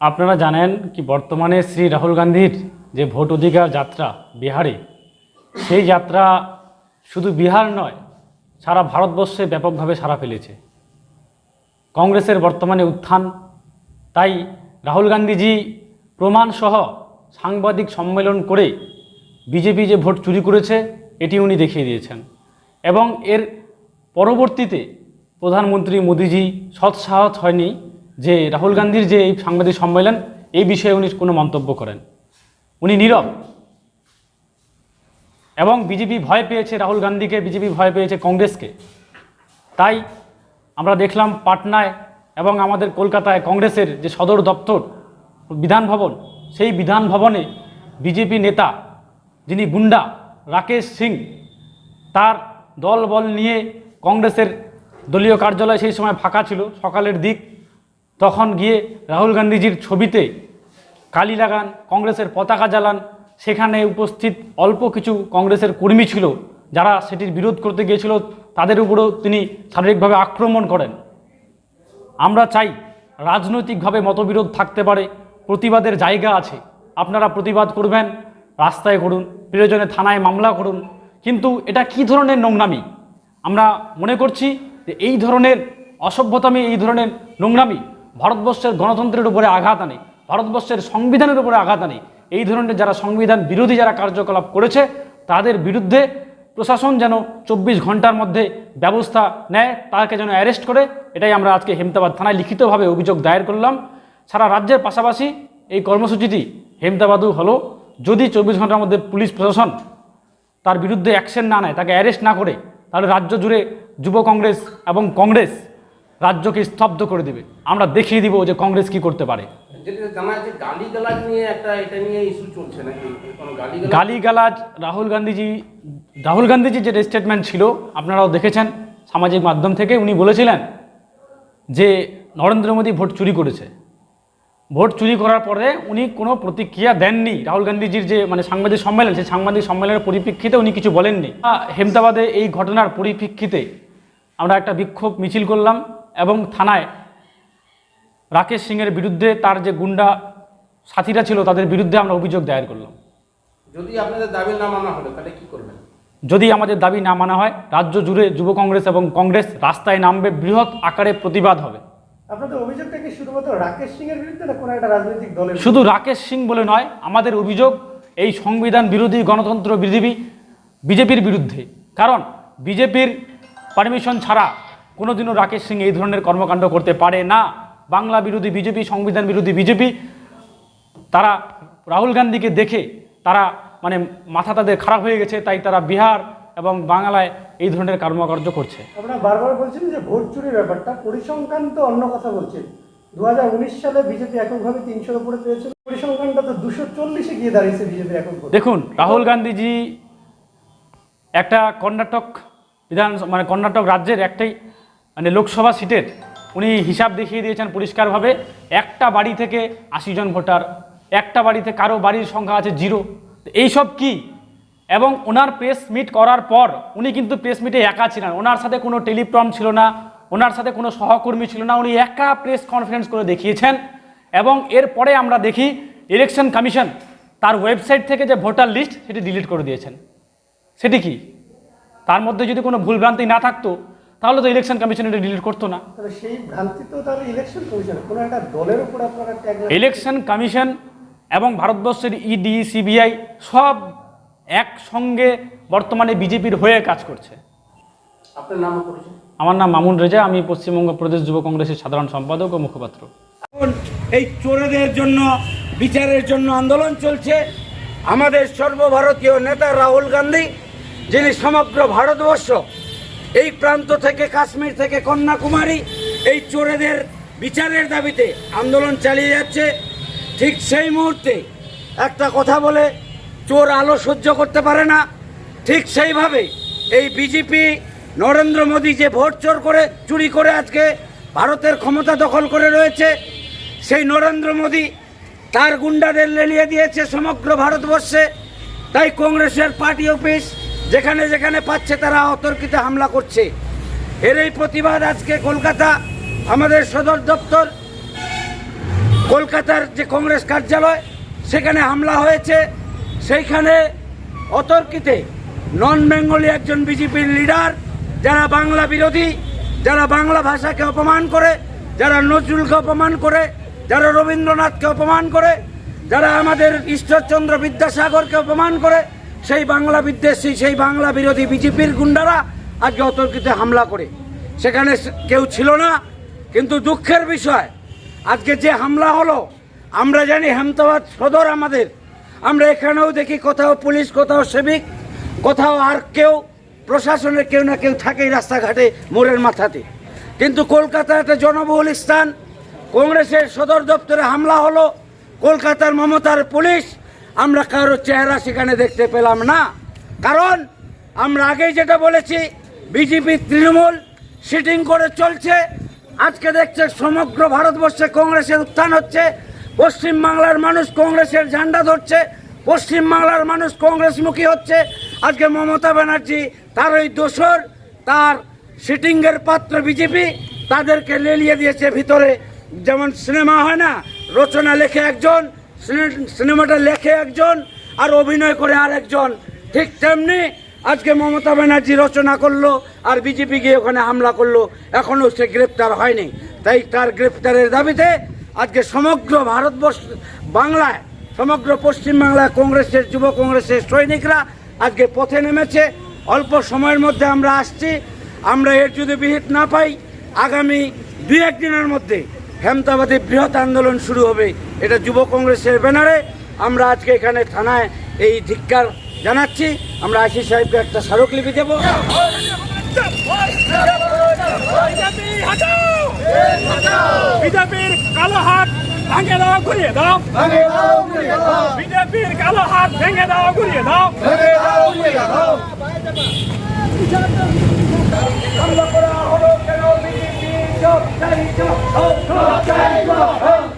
আপনারা জানেন কি বর্তমানে শ্রী রাহুল গান্ধীর যে ভোট অধিকার যাত্রা বিহারে, সেই যাত্রা শুধু বিহার নয়, সারা ভারতবর্ষে ব্যাপকভাবে সাড়া ফেলেছে। কংগ্রেসের বর্তমানে উত্থান, তাই রাহুল গান্ধীজি প্রমাণসহ সাংবাদিক সম্মেলন করে বিজেপি যে ভোট চুরি করেছে, এটি উনি দেখিয়ে দিয়েছেন। এবং এর পরবর্তীতে প্রধানমন্ত্রী মোদিজি সৎসাহস হয়নি যে রাহুল গান্ধীর যে এই সাংবাদিক সম্মেলন, এই বিষয়ে উনি কোনো মন্তব্য করেন। উনি নীরব। এবং বিজেপি ভয় পেয়েছে রাহুল গান্ধীকে, বিজেপি ভয় পেয়েছে কংগ্রেসকে। তাই আমরা দেখলাম পাটনায় এবং আমাদের কলকাতায় কংগ্রেসের যে সদর দপ্তর, বিধান ভবন, সেই বিধান ভবনে বিজেপি নেতা যিনি গুন্ডা রাকেশ সিং, তার দল বল নিয়ে কংগ্রেসের দলীয় কার্যালয় সেই সময় ফাঁকা ছিল, সকালের দিক। তখন গিয়ে রাহুল গান্ধীজির ছবিতে কালি লাগান, কংগ্রেসের পতাকা জ্বালান। সেখানে উপস্থিত অল্প কিছু কংগ্রেসের কর্মী ছিল, যারা সেটির বিরোধ করতে গিয়েছিল, তাদের উপরেও তিনি শারীরিকভাবে আক্রমণ করেন। আমরা চাই রাজনৈতিকভাবে মতবিরোধ থাকতে পারে, প্রতিবাদের জায়গা আছে। আপনারা প্রতিবাদ করবেন, রাস্তায় করুন প্রয়োজনে থানায় মামলা করুন। কিন্তু এটা কি ধরনের নোংরামি? আমরা মনে করছি যে এই ধরনের অসভ্যতামি এই ধরনের নোংরামি ভারতবর্ষের গণতন্ত্রের উপরে আঘাত আনে, ভারতবর্ষের সংবিধানের উপরে আঘাত আনে, এই ধরনের যারা সংবিধান বিরোধী যারা কার্যকলাপ করেছে, তাদের বিরুদ্ধে প্রশাসন যেন চব্বিশ ঘণ্টার মধ্যে ব্যবস্থা নেয়, তাকে যেন অ্যারেস্ট করে, এটাই আমরা আজকে হেমতাবাদ থানায় লিখিতভাবে অভিযোগ দায়ের করলাম। সারা রাজ্যের পাশাপাশি এই কর্মসূচিটি হেমতাবাদও হলো। যদি চব্বিশ ঘণ্টার মধ্যে পুলিশ প্রশাসন তার বিরুদ্ধে অ্যাকশন না নেয়, তাকে অ্যারেস্ট না করে, তাহলে রাজ্য জুড়ে যুব কংগ্রেস এবং কংগ্রেস রাজ্যকে স্তব্ধ করে দেবে। আমরা দেখিয়ে দিব যে কংগ্রেস কি করতে পারে। যেটা গালিগালাজ রাহুল গান্ধীজি রাহুল গান্ধীজির যে স্টেটমেন্ট ছিল আপনারাও দেখেছেন সামাজিক মাধ্যম থেকে উনি বলেছিলেন যে নরেন্দ্র মোদী ভোট চুরি করেছে। ভোট চুরি করার পরে উনি কোনো প্রতিক্রিয়া দেননি। রাহুল গান্ধীজির যে মানে সাংবাদিক সম্মেলন সেই সাংবাদিক সম্মেলনের পরিপ্রেক্ষিতে উনি কিছু বলেননি। হেমদাবাদে এই ঘটনার পরিপ্রেক্ষিতে আমরা একটা বিক্ষোভ মিছিল করলাম এবং থানায় রাকেশ সিংয়ের বিরুদ্ধে তার যে গুন্ডা সাথীরা ছিল তাদের বিরুদ্ধে আমরা অভিযোগ দায়ের করলাম। যদি আপনাদের দাবি না মানা হলো তাহলে কি করবেন? যদি আমাদের দাবি না মানা হয় রাজ্য জুড়ে যুব কংগ্রেস এবং কংগ্রেস রাস্তায় নামবে বৃহৎ আকারে প্রতিবাদ হবে। আপনাদের অভিযোগটা কি শুধুমাত্র রাকেশ সিং এর বিরুদ্ধে না কোনো একটা রাজনৈতিক দলের শুধু রাকেশ সিং বলে নয় আমাদের অভিযোগ এই সংবিধান বিরোধী গণতন্ত্র বিরোধী বিজেপির বিরুদ্ধে। কারণ বিজেপির পারমিশন ছাড়া কোনোদিনও রাকেশ সিং এই ধরনের কর্মকাণ্ড করতে পারে না। বাংলা বিরোধী বিজেপি সংবিধান বিরোধী বিজেপি তারা রাহুল গান্ধীকে দেখে তারা মানে মাথা তাদের খারাপ হয়ে গেছে তাই তারা বিহার এবং বাংলায় এই ধরনের কর্মকার্য করছে। আপনারা বারবার বলছেন যে ভোট চুরির ব্যাপারটা পরিসংখ্যান তো অন্য কথা বলছেন। দু হাজার উনিশ সালে বিজেপি এককভাবে তিনশোর উপরে পেয়েছিল পরিসংখ্যানটা তো দুশো চল্লিশে গিয়ে দাঁড়িয়েছে বিজেপি এখন দেখুন রাহুল গান্ধীজি একটা কর্ণাটক বিধান মানে কর্ণাটক রাজ্যের একটাই মানে লোকসভা সিটের, উনি হিসাব দেখিয়ে দিয়েছেন পরিষ্কারভাবে, একটা বাড়ি থেকে আশি জন ভোটার, একটা বাড়িতে কারও বাড়ির সংখ্যা আছে জিরো। এইসব কি? এবং ওনার প্রেস মিট করার পর উনি কিন্তু প্রেস মিটে একা ছিলেন, ওনার সাথে কোনো টেলিপ্রম ছিল না, ওনার সাথে কোনো সহকর্মী ছিল না, উনি একা প্রেস কনফারেন্স করে দেখিয়েছেন। এবং এরপরে আমরা দেখি ইলেকশন কমিশন তার ওয়েবসাইট থেকে যে ভোটার লিস্ট সেটি ডিলিট করে দিয়েছেন। সেটি কি? তার মধ্যে যদি কোনো ভুলভ্রান্তি না থাকতো তাহলে তো ইলেকশন কমিশন এটা ডিলিট করতো না। সেই ভ্রান্তি তো তাহলে ইলেকশন কমিশন কোনো একটা দলের উপর আপনারা ইলেকশন কমিশন এবং ভারতবর্ষের ইডি সিবিআই সব একসঙ্গে বর্তমানে বিজেপির হয়ে কাজ করছে। আপনার নাম আমার নাম মামুন রেজা আমি পশ্চিমবঙ্গ প্রদেশ যুব কংগ্রেসের সাধারণ সম্পাদক ও মুখপাত্র। এখন এই চোরেদের জন্য বিচারের জন্য আন্দোলন চলছে। আমাদের সর্বভারতীয় নেতা রাহুল গান্ধী যিনি সমগ্র ভারতবর্ষ, এই প্রান্ত থেকে কাশ্মীর থেকে কন্যাকুমারী, এই চোরেদের বিচারের দাবিতে আন্দোলন চালিয়ে যাচ্ছে, ঠিক সেই মুহূর্তে একটা কথা বলে, চোর আলো সহ্য করতে পারে না। ঠিক সেইভাবে এই বিজেপি, নরেন্দ্র মোদী যে ভোট চোর করে, চুরি করে আজকে ভারতের ক্ষমতা দখল করে রয়েছে, সেই নরেন্দ্র মোদী তার গুন্ডাদের লেলিয়ে দিয়েছে সমগ্র ভারতবর্ষে। তাই কংগ্রেসের পার্টি অফিস যেখানে যেখানে পাচ্ছে তারা অতর্কিতে হামলা করছে। এর এই প্রতিবাদ আজকে কলকাতা, আমাদের সদর দপ্তর, কলকাতার যে কংগ্রেস কার্যালয়, সেখানে হামলা হয়েছে। সেইখানে অতর্কিতে নন বেঙ্গলি একজন বিজেপির লিডার যারা বাংলা বিরোধী, যারা বাংলা ভাষাকে অপমান করে, যারা নজরুলকে অপমান করে, যারা রবীন্দ্রনাথকে অপমান করে, যারা আমাদের ঈশ্বরচন্দ্র বিদ্যাসাগরকে অপমান করে সেই বাংলা বিদ্বেষী, সেই বাংলা বিরোধী বিজেপির গুন্ডারা আজকে অতর্কিতে হামলা করে। সেখানে কেউ ছিল না, কিন্তু দুঃখের বিষয়, আজকে যে হামলা হলো, আমরা জানি হেমতাবাদ সদর আমাদের। আমরা এখানেও দেখি কোথাও পুলিশ, কোথাও সেবিক, কোথাও আর কেউ, প্রশাসনের কেউ না কেউ থাকেই রাস্তাঘাটে মোড়ের মাথাতে। কিন্তু কলকাতা একটা জনবহুল স্থান, কংগ্রেসের সদর দপ্তরে হামলা হলো, কলকাতার মমতার পুলিশ আমরা কারোর চেহারা সেখানে দেখতে পেলাম না। কারণ আমরা আগেই যেটা বলেছি, বিজেপি তৃণমূল সিটিং করে চলছে। আজকে দেখছে সমগ্র ভারতবর্ষে কংগ্রেসের উত্থান হচ্ছে। পশ্চিমবাংলার মানুষ কংগ্রেসের ঝান্ডা ধরছে। পশ্চিমবাংলার মানুষ কংগ্রেসমুখী হচ্ছে। আজকে মমতা ব্যানার্জি, তার ওই দোসর, তার সিটিংয়ের পাত্র বিজেপি, তাদেরকে লেলিয়ে দিয়েছে ভিতরে। যেমন সিনেমা হয় না, রচনা লেখে একজন সিনেমাটা লেখে একজন আর অভিনয় করে আর একজন। ঠিক তেমনি আজকে মমতা ব্যানার্জি রচনা করল আর বিজেপি গিয়ে ওখানে হামলা করল। এখনও সে গ্রেপ্তার হয়নি। তাই তার গ্রেপ্তারের দাবিতে আজকে সমগ্র ভারতবর্ষ, বাংলায়, সমগ্র পশ্চিমবাংলায় কংগ্রেসের, যুব কংগ্রেসের সৈনিকরা আজকে পথে নেমেছে। অল্প সময়ের মধ্যে আমরা আসছি। আমরা এর যদি বিহিত না পাই, আগামী দুই একদিনের মধ্যে হেমতাবাদে বৃহৎ আন্দোলন শুরু হবে। এটা যুব কংগ্রেসের ব্যানারে। আমরা আজকে এখানে থানায় এই ধিক্কার জানাচ্ছি। আমরা আশিস সাহেবকে একটা স্মারকলিপি দেবো। বিজেপির কালো হাত ভাঙে দাও ঘুরিয়ে দাও। বিজেপির কালো হাত ভেঙে দাও ঘুরিয়ে দাও। হামলা করা হোক চাইব হোক চাইব হোক